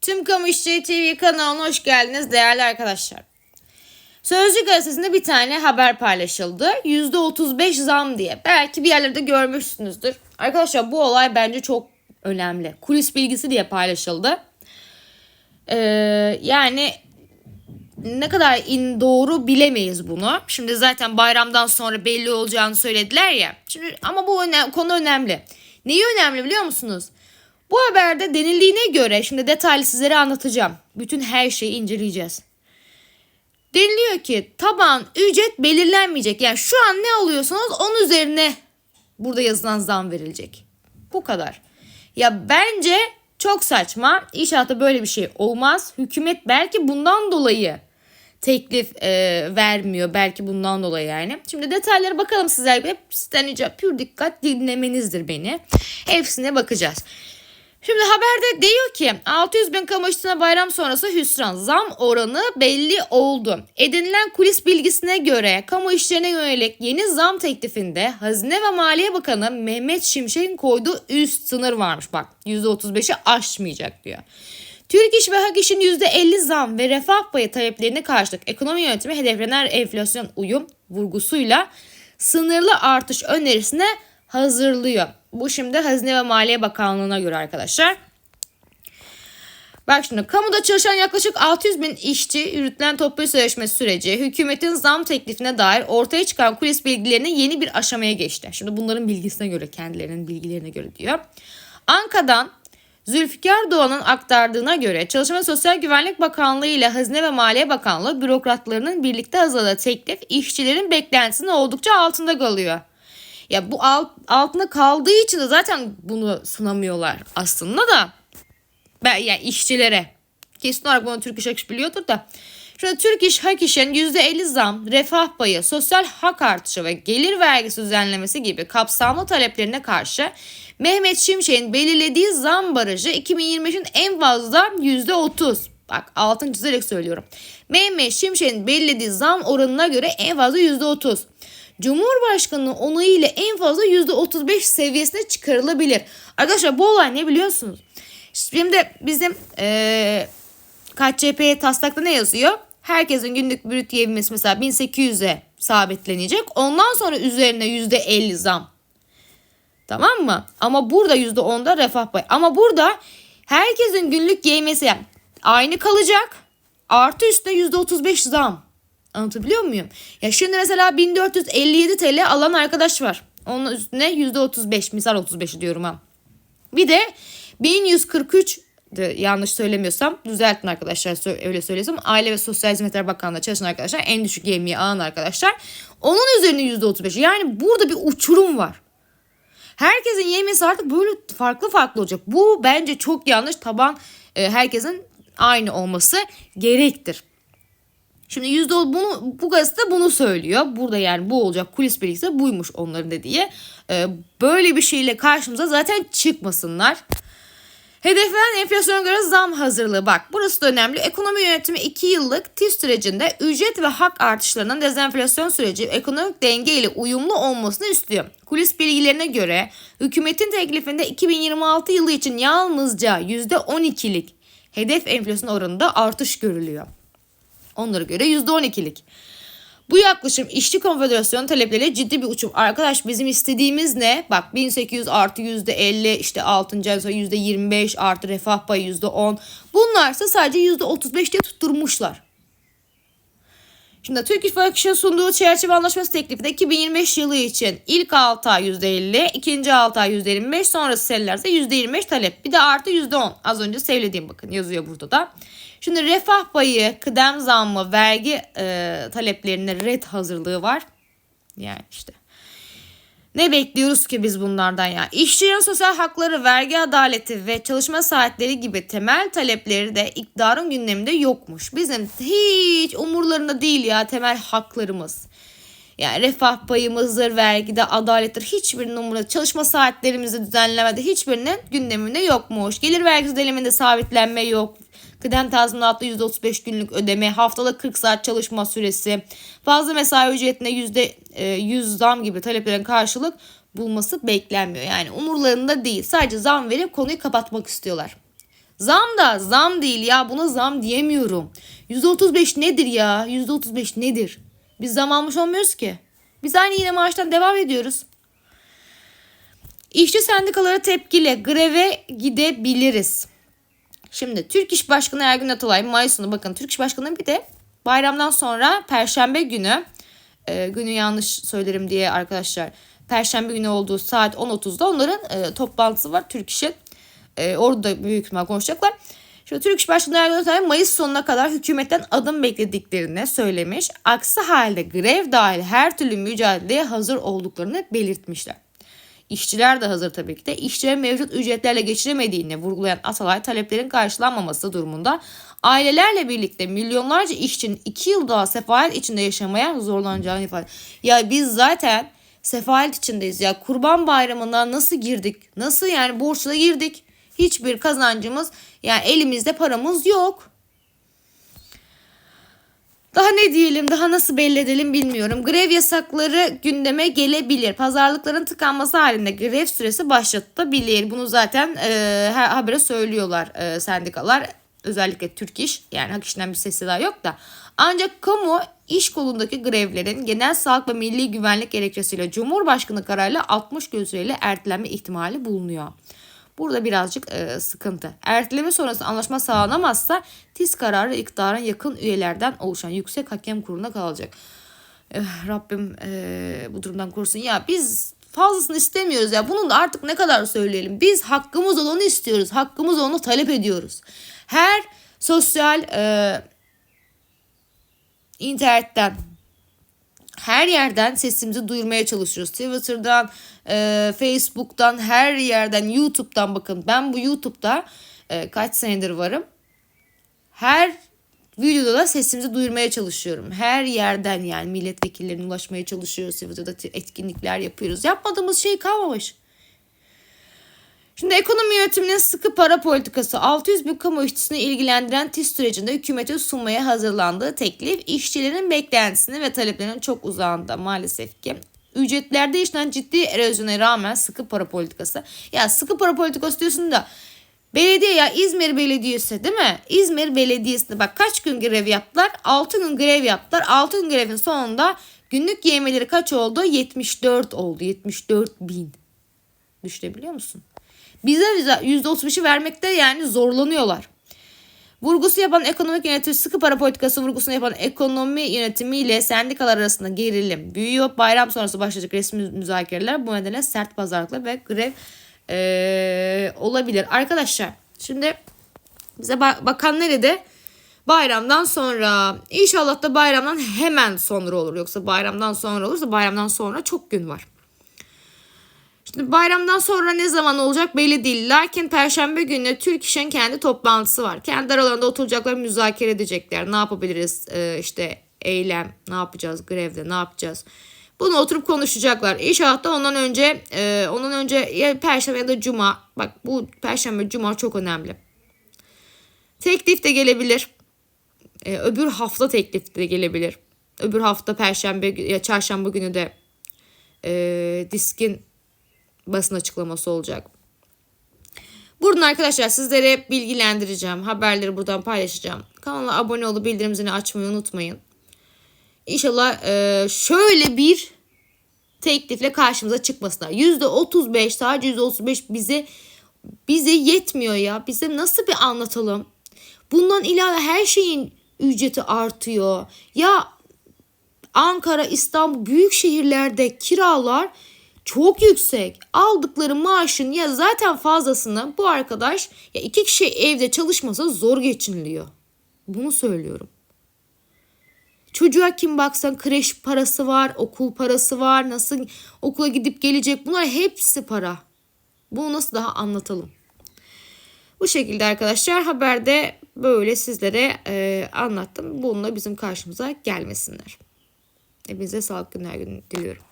Tüm Kamu İşçileri TV kanalına hoş geldiniz değerli arkadaşlar. Sözcü gazetesinde bir tane haber paylaşıldı. %35 zam diye. Belki bir yerlerde görmüşsünüzdür. Arkadaşlar bu olay bence çok önemli. Kulis bilgisi diye paylaşıldı. Ee, yani ne kadar in doğru bilemeyiz bunu. Şimdi zaten bayramdan sonra belli olacağını söylediler ya. Şimdi ama bu öne- konu önemli. Neyi önemli biliyor musunuz? Bu haberde denildiğine göre şimdi detaylı sizlere anlatacağım. Bütün her şeyi inceleyeceğiz. Deniliyor ki taban ücret belirlenmeyecek. Yani şu an ne alıyorsanız onun üzerine burada yazılan zam verilecek. Bu kadar. Ya bence çok saçma. İnşaatta böyle bir şey olmaz. Hükümet belki bundan dolayı teklif e, vermiyor. Belki bundan dolayı yani. Şimdi detaylara bakalım sizler. Hep sizden pür dikkat dinlemenizdir beni. Hepsine bakacağız. Şimdi haberde diyor ki 600 bin kamu işçisine bayram sonrası hüsran zam oranı belli oldu. Edinilen kulis bilgisine göre kamu işçilerine yönelik yeni zam teklifinde Hazine ve Maliye Bakanı Mehmet Şimşek'in koyduğu üst sınır varmış bak %35'i aşmayacak diyor. Türk İş ve Hak İş'in %50 zam ve refah payı taleplerine karşılık ekonomi yönetimi hedeflenen enflasyon uyum vurgusuyla sınırlı artış önerisine hazırlıyor. Bu şimdi Hazine ve Maliye Bakanlığı'na göre arkadaşlar. Bak şimdi kamuda çalışan yaklaşık 600 bin işçi yürütülen toplu sözleşme süreci hükümetin zam teklifine dair ortaya çıkan kulis bilgilerinin yeni bir aşamaya geçti. Şimdi bunların bilgisine göre kendilerinin bilgilerine göre diyor. Anka'dan Zülfikar Doğan'ın aktardığına göre Çalışma Sosyal Güvenlik Bakanlığı ile Hazine ve Maliye Bakanlığı bürokratlarının birlikte hazırladığı teklif işçilerin beklentisinin oldukça altında kalıyor. Ya bu alt, altında kaldığı için de zaten bunu sınamıyorlar aslında da. Ben yani işçilere. Kesin olarak bunu Türk İş Hak İş biliyordur da. Şurada Türk İş Hak İş'in %50 zam, refah payı, sosyal hak artışı ve gelir vergisi düzenlemesi gibi kapsamlı taleplerine karşı Mehmet Şimşek'in belirlediği zam barajı 2025'in en fazla %30. Bak altın çizerek söylüyorum. Mehmet Şimşek'in belirlediği zam oranına göre en fazla %30. Cumhurbaşkanının onayı ile en fazla %35 seviyesine çıkarılabilir. Arkadaşlar bu olay ne biliyorsunuz? Şimdi bizim ee, KCP taslakta ne yazıyor? Herkesin günlük brüt yevmesi mesela 1800'e sabitlenecek. Ondan sonra üzerine %50 zam. Tamam mı? Ama burada %10'da refah payı. Ama burada herkesin günlük yevmesi yani aynı kalacak. Artı üstüne %35 zam. Anlatabiliyor muyum? Ya şimdi mesela 1457 TL alan arkadaş var. Onun üstüne %35 misal 35 diyorum ha. Bir de 1143 de yanlış söylemiyorsam düzeltin arkadaşlar öyle söylesem Aile ve Sosyal Hizmetler Bakanlığı'nda çalışan arkadaşlar en düşük yemeği alan arkadaşlar onun üzerine %35 yani burada bir uçurum var. Herkesin yemesi artık böyle farklı farklı olacak. Bu bence çok yanlış. Taban e, herkesin aynı olması gerektir. Şimdi yüzde bunu bu gazete bunu söylüyor. Burada yani bu olacak kulis bilgisi buymuş onların dediği. Ee, böyle bir şeyle karşımıza zaten çıkmasınlar. Hedeflenen enflasyona göre zam hazırlığı. Bak burası da önemli. Ekonomi yönetimi 2 yıllık TİF sürecinde ücret ve hak artışlarının dezenflasyon süreci ekonomik denge ile uyumlu olmasını istiyor. Kulis bilgilerine göre hükümetin teklifinde 2026 yılı için yalnızca %12'lik hedef enflasyon oranında artış görülüyor. Onlara göre %12'lik. Bu yaklaşım işçi konfederasyonu talepleriyle ciddi bir uçum. Arkadaş bizim istediğimiz ne? Bak 1800 artı %50 işte 6. ay sonra %25 artı refah payı %10. Bunlarsa sadece %35 diye tutturmuşlar. Şimdi Türk İş Bakış'ın sunduğu çerçeve anlaşması teklifinde 2025 yılı için ilk 6 ay %50, ikinci 6 ay %25, sonrası senelerse %25 talep. Bir de artı %10. Az önce söylediğim bakın yazıyor burada da. Şimdi refah payı, kıdem zammı, vergi e, taleplerine red hazırlığı var. Yani işte. Ne bekliyoruz ki biz bunlardan ya? İşçinin sosyal hakları, vergi adaleti ve çalışma saatleri gibi temel talepleri de iktidarın gündeminde yokmuş. Bizim hiç umurlarında değil ya temel haklarımız. Yani refah payımızdır, vergide, adalettir hiçbirinin umurunda. Çalışma saatlerimizi düzenlemede hiçbirinin gündeminde yokmuş. Gelir vergisi diliminde sabitlenme yok. Kıdem tazminatlı %35 günlük ödeme, haftalık 40 saat çalışma süresi, fazla mesai ücretine %100 zam gibi taleplerin karşılık bulması beklenmiyor. Yani umurlarında değil. Sadece zam verip konuyu kapatmak istiyorlar. Zam da zam değil ya buna zam diyemiyorum. %35 nedir ya? %35 nedir? Biz zam almış olmuyoruz ki. Biz aynı yine maaştan devam ediyoruz. İşçi sendikaları tepkili greve gidebiliriz. Şimdi Türk İş Başkanı Ergün Atalay Mayıs sonu bakın Türk İş Başkanı bir de bayramdan sonra Perşembe günü e, günü yanlış söylerim diye arkadaşlar Perşembe günü olduğu saat 10.30'da onların e, toplantısı var Türk İş'in. E, orada da büyük ihtimal konuşacaklar. Şimdi Türk İş Başkanı Erdoğan Atalay Mayıs sonuna kadar hükümetten adım beklediklerini söylemiş. Aksi halde grev dahil her türlü mücadeleye hazır olduklarını belirtmişler. İşçiler de hazır tabii ki de. İşçilerin mevcut ücretlerle geçiremediğini vurgulayan Atalay taleplerin karşılanmaması durumunda ailelerle birlikte milyonlarca işçinin 2 yıl daha sefalet içinde yaşamaya zorlanacağını ifade. Ya biz zaten sefalet içindeyiz ya. Kurban bayramından nasıl girdik? Nasıl yani borçla girdik? Hiçbir kazancımız yani elimizde paramız yok. Daha ne diyelim, daha nasıl belli edelim bilmiyorum. Grev yasakları gündeme gelebilir. Pazarlıkların tıkanması halinde grev süresi başlatılabilir. Bunu zaten e, her habere söylüyorlar e, sendikalar. Özellikle Türk İş. Yani hak işinden bir sesi daha yok da. Ancak kamu iş kolundaki grevlerin genel sağlık ve milli güvenlik gerekçesiyle Cumhurbaşkanı kararıyla 60 gün süreyle ertelenme ihtimali bulunuyor. Burada birazcık e, sıkıntı. Erteleme sonrası anlaşma sağlanamazsa TİS kararı iktidara yakın üyelerden oluşan yüksek hakem kuruluna kalacak. Eh, Rabbim e, bu durumdan korusun. Ya biz fazlasını istemiyoruz ya. Bunun da artık ne kadar söyleyelim. Biz hakkımız olanı istiyoruz. Hakkımız olanı talep ediyoruz. Her sosyal e, internetten her yerden sesimizi duyurmaya çalışıyoruz. Twitter'dan, e, Facebook'tan, her yerden, YouTube'dan bakın. Ben bu YouTube'da e, kaç senedir varım. Her videoda da sesimizi duyurmaya çalışıyorum. Her yerden yani milletvekillerine ulaşmaya çalışıyoruz. Twitter'da etkinlikler yapıyoruz. Yapmadığımız şey kalmamış. Şimdi ekonomi yönetiminin sıkı para politikası 600 bin kamu işçisini ilgilendiren TİS sürecinde hükümetin sunmaya hazırlandığı teklif işçilerin beklentisini ve taleplerinin çok uzağında maalesef ki. Ücretlerde işlenen ciddi erozyona rağmen sıkı para politikası. Ya sıkı para politikası diyorsun da belediye ya İzmir Belediyesi değil mi? İzmir Belediyesi'nde bak kaç gün grev yaptılar? 6 gün grev yaptılar. 6 gün grevin sonunda günlük yemeleri kaç oldu? 74 oldu. 74 bin. Düşünebiliyor musun? Bize %35'i vermekte yani zorlanıyorlar. Vurgusu yapan ekonomik yönetim sıkı para politikası vurgusunu yapan ekonomi yönetimiyle sendikalar arasında gerilim büyüyor. Bayram sonrası başlayacak resmi müzakereler bu nedenle sert pazarlıklar ve grev ee, olabilir. Arkadaşlar şimdi bize bakan nerede? Bayramdan sonra. İnşallah da bayramdan hemen sonra olur. Yoksa bayramdan sonra olursa bayramdan sonra çok gün var. Şimdi bayramdan sonra ne zaman olacak belli değil. Lakin perşembe günü Türk İş'in kendi toplantısı var. Kendi aralarında oturacaklar müzakere edecekler. Ne yapabiliriz ee, işte eylem ne yapacağız grevde ne yapacağız. Bunu oturup konuşacaklar. İnşallah da ondan önce e, ondan önce ya perşembe ya da cuma. Bak bu perşembe cuma çok önemli. Teklif de gelebilir. E, öbür hafta teklif de gelebilir. Öbür hafta perşembe ya çarşamba günü de e, diskin basın açıklaması olacak. Buradan arkadaşlar sizlere bilgilendireceğim. Haberleri buradan paylaşacağım. Kanala abone olup bildirim zilini açmayı unutmayın. İnşallah e, şöyle bir teklifle karşımıza çıkmasınlar. %35 sadece %35 bize bize yetmiyor ya. Bize nasıl bir anlatalım? Bundan ilave her şeyin ücreti artıyor. Ya Ankara, İstanbul büyük şehirlerde kiralar çok yüksek. Aldıkları maaşın ya zaten fazlasını bu arkadaş ya iki kişi evde çalışmasa zor geçiniliyor. Bunu söylüyorum. Çocuğa kim baksan kreş parası var, okul parası var, nasıl okula gidip gelecek bunlar hepsi para. Bunu nasıl daha anlatalım? Bu şekilde arkadaşlar haberde böyle sizlere e, anlattım. Bununla bizim karşımıza gelmesinler. Hepinize sağlıklı günler diliyorum.